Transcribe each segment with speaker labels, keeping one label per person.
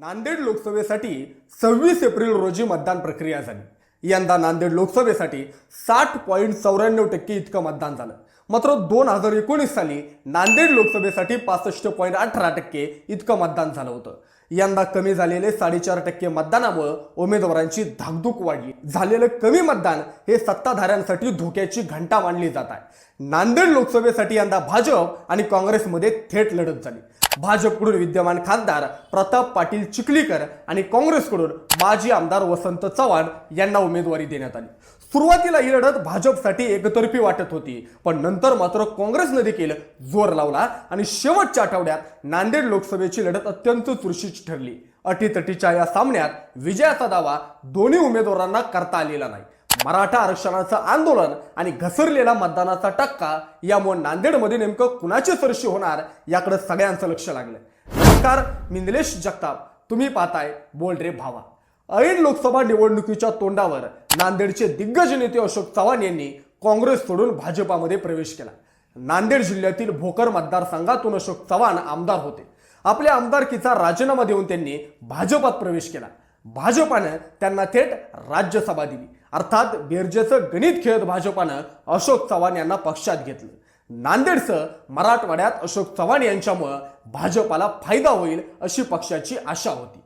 Speaker 1: नांदेड लोकसभेसाठी सव्वीस एप्रिल रोजी मतदान प्रक्रिया झाली. यंदा नांदेड लोकसभेसाठी साठ पॉईंट चौऱ्याण्णव टक्के इतकं मतदान झालं. मात्र दोन हजार एकोणीस साली नांदेड लोकसभेसाठी पासष्ट पॉईंट अठरा टक्के इतकं मतदान झालं होतं. यंदा कमी झालेले साडेचार टक्के मतदानामुळं उमेदवारांची धाकधूक वाढली. झालेलं कमी मतदान हे सत्ताधाऱ्यांसाठी धोक्याची घंटा मानली जात आहे. नांदेड लोकसभेसाठी यंदा भाजप आणि काँग्रेसमध्ये थेट लढत झाली. भाजपकडून विद्यमान खासदार प्रताप पाटील चिखलीकर आणि काँग्रेसकडून माजी आमदार वसंत चव्हाण यांना उमेदवारी देण्यात आली. सुरुवातीला ही लढत भाजपसाठी एकतर्फी वाटत होती पण नंतर मात्र काँग्रेसने देखील जोर लावला आणि शेवटच्या आठवड्यात नांदेड लोकसभेची लढत अत्यंत चुरशीची ठरली. अटीतटीच्या या सामन्यात विजयाचा दावा दोन्ही उमेदवारांना करता आलेला नाही. मराठा आरक्षणाचं आंदोलन आणि घसरलेला मतदानाचा टक्का यामुळे नांदेडमध्ये नेमकं कुणाची सरशी होणार याकडे सगळ्यांचं लक्ष लागलं. नमस्कार मी निलेश जगताप. तुम्ही पाहताय बोल रे भावा. ऐन लोकसभा निवडणुकीच्या तोंडावर नांदेडचे दिग्गज नेते अशोक चव्हाण यांनी काँग्रेस सोडून भाजपामध्ये प्रवेश केला. नांदेड जिल्ह्यातील भोकर मतदारसंघातून अशोक चव्हाण आमदार होते. आपल्या आमदारकीचा राजीनामा देऊन त्यांनी भाजपात प्रवेश केला. भाजपानं त्यांना थेट राज्यसभा दिली. अर्थात बेरजेचं गणित खेळत भाजपानं अशोक चव्हाण यांना पक्षात घेतलं. नांदेडचं मराठवाड्यात अशोक चव्हाण यांच्यामुळं भाजपाला फायदा होईल अशी पक्षाची आशा होती.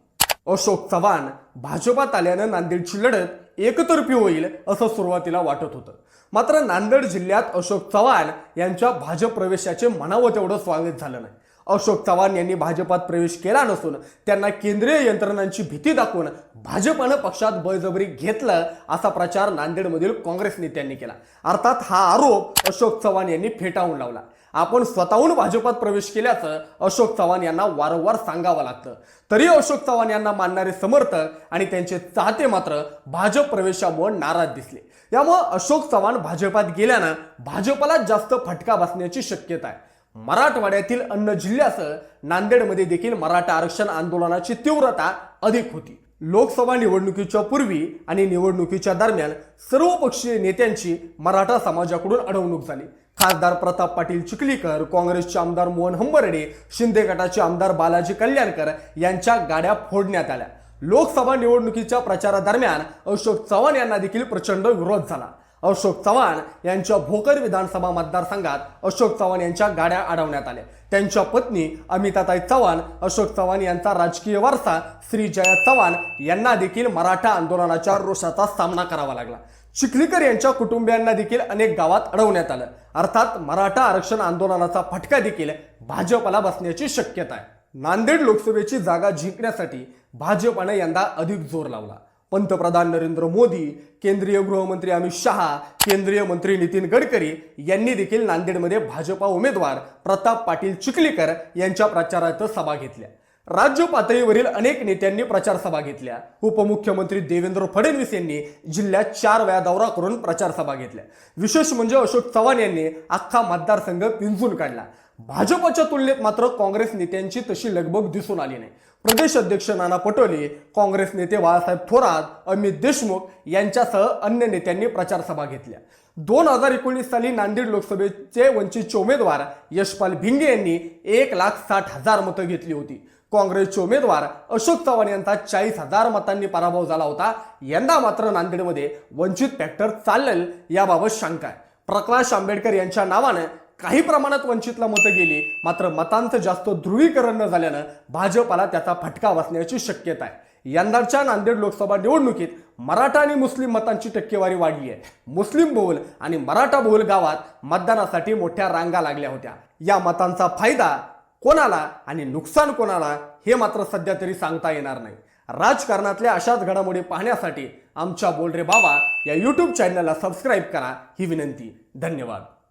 Speaker 1: अशोक चव्हाण भाजपात आल्यानं नांदेडची लढत एकतर्फी होईल असं सुरुवातीला वाटत होतं. मात्र नांदेड जिल्ह्यात अशोक चव्हाण यांच्या भाजप प्रवेशाचे म्हणावं तेवढं स्वागत झालं नाही. अशोक चव्हाण यांनी भाजपात प्रवेश केला नसून त्यांना केंद्रीय यंत्रणांची भीती दाखवून भाजपानं पक्षात बळजबरी घेतलं असा प्रचार नांदेडमधील काँग्रेस नेत्यांनी केला. अर्थात हा आरोप अशोक चव्हाण यांनी फेटाळून लावला. आपण स्वतःहून भाजपात प्रवेश केल्याचं अशोक चव्हाण यांना वारंवार सांगावं लागतं. तरी अशोक चव्हाण यांना मानणारे समर्थक आणि त्यांचे चाहते मात्र भाजप प्रवेशामुळे नाराज दिसले. यामुळे अशोक चव्हाण भाजपात गेल्यानं भाजपला जास्त फटका बसण्याची शक्यता आहे. मराठवाड्यातील अन्य जिल्ह्यासह नांदेडमध्ये देखील मराठा आरक्षण आंदोलनाची तीव्रता अधिक होती. लोकसभा निवडणुकीच्या पूर्वी आणि निवडणुकीच्या दरम्यान सर्वपक्षीय नेत्यांची मराठा समाजाकडून अडवणूक झाली. खासदार प्रताप पाटील चिखलीकर काँग्रेसचे आमदार मोहन हंबर्डे शिंदे गटाचे आमदार बालाजी कल्याणकर यांच्या गाड्या फोडण्यात आल्या. लोकसभा निवडणुकीच्या प्रचारादरम्यान अशोक चव्हाण यांना देखील प्रचंड विरोध झाला. अशोक चव्हाण यांच्या भोकर विधानसभा मतदारसंघात अशोक चव्हाण यांच्या गाड्या अडवण्यात आल्या. त्यांच्या पत्नी अमिताताई चव्हाण अशोक चव्हाण यांचा राजकीय वारसा श्री जया चव्हाण यांना देखील मराठा आंदोलनाच्या रोषाचा सामना करावा लागला. चिखलीकर यांच्या कुटुंबियांना देखील अनेक गावात अडवण्यात आलं. अर्थात मराठा आरक्षण आंदोलनाचा फटका देखील भाजपला बसण्याची शक्यता आहे. नांदेड लोकसभेची जागा जिंकण्यासाठी भाजपनं यंदा अधिक जोर लावला. पंतप्रधान नरेंद्र मोदी केंद्रीय गृहमंत्री अमित शहा केंद्रीय मंत्री नितीन गडकरी यांनी देखील नांदेडमध्ये भाजपा उमेदवार प्रताप पाटील चिखलीकर यांच्या प्रचारार्थ सभा घेतल्या. राज्य पातळीवरील अनेक नेत्यांनी प्रचार सभा घेतल्या. उपमुख्यमंत्री देवेंद्र फडणवीस यांनी जिल्ह्यात चार वेळा दौरा करून प्रचार सभा घेतल्या. विशेष म्हणजे अशोक चव्हाण यांनी अख्खा मतदारसंघ पिंजून काढला. भाजपच्या तुलनेत मात्र काँग्रेस नेत्यांची तशी लगबग दिसून आली नाही. प्रदेश अध्यक्ष नाना पटोले काँग्रेस नेते बाळासाहेब थोरात अमित देशमुख यांच्यासह अन्य नेत्यांनी प्रचारसभा घेतल्या. दोन हजार एकोणीस साली नांदेड लोकसभेचे वंचितचे उमेदवार यशपाल भिंगे यांनी एक लाख साठ हजार मतं घेतली होती. काँग्रेसचे उमेदवार अशोक चव्हाण यांचा चाळीस हजार मतांनी पराभव झाला होता. यंदा मात्र नांदेडमध्ये वंचित फॅक्टर चालेल याबाबत शंका आहे. प्रकाश आंबेडकर यांच्या नावानं काही प्रमाणात वंचितला मतं गेली मात्र मतांचं जास्त ध्रुवीकरण न झाल्यानं भाजपाला त्याचा फटका बसण्याची शक्यता आहे. यंदाच्या नांदेड लोकसभा निवडणुकीत मराठा आणि मुस्लिम मतांची टक्केवारी वाढली आहे. मुस्लिम बहुल आणि मराठा बहुल गावात मतदानासाठी मोठ्या रांगा लागल्या होत्या. या मतांचा फायदा कोणाला आणि नुकसान कोणाला हे मात्र सध्या तरी सांगता येणार नाही. राजकारणातल्या अशाच घडामोडी पाहण्यासाठी आमच्या बोल रे बाबा या यूट्यूब चॅनलला सबस्क्राईब करा. ही विनंती. धन्यवाद.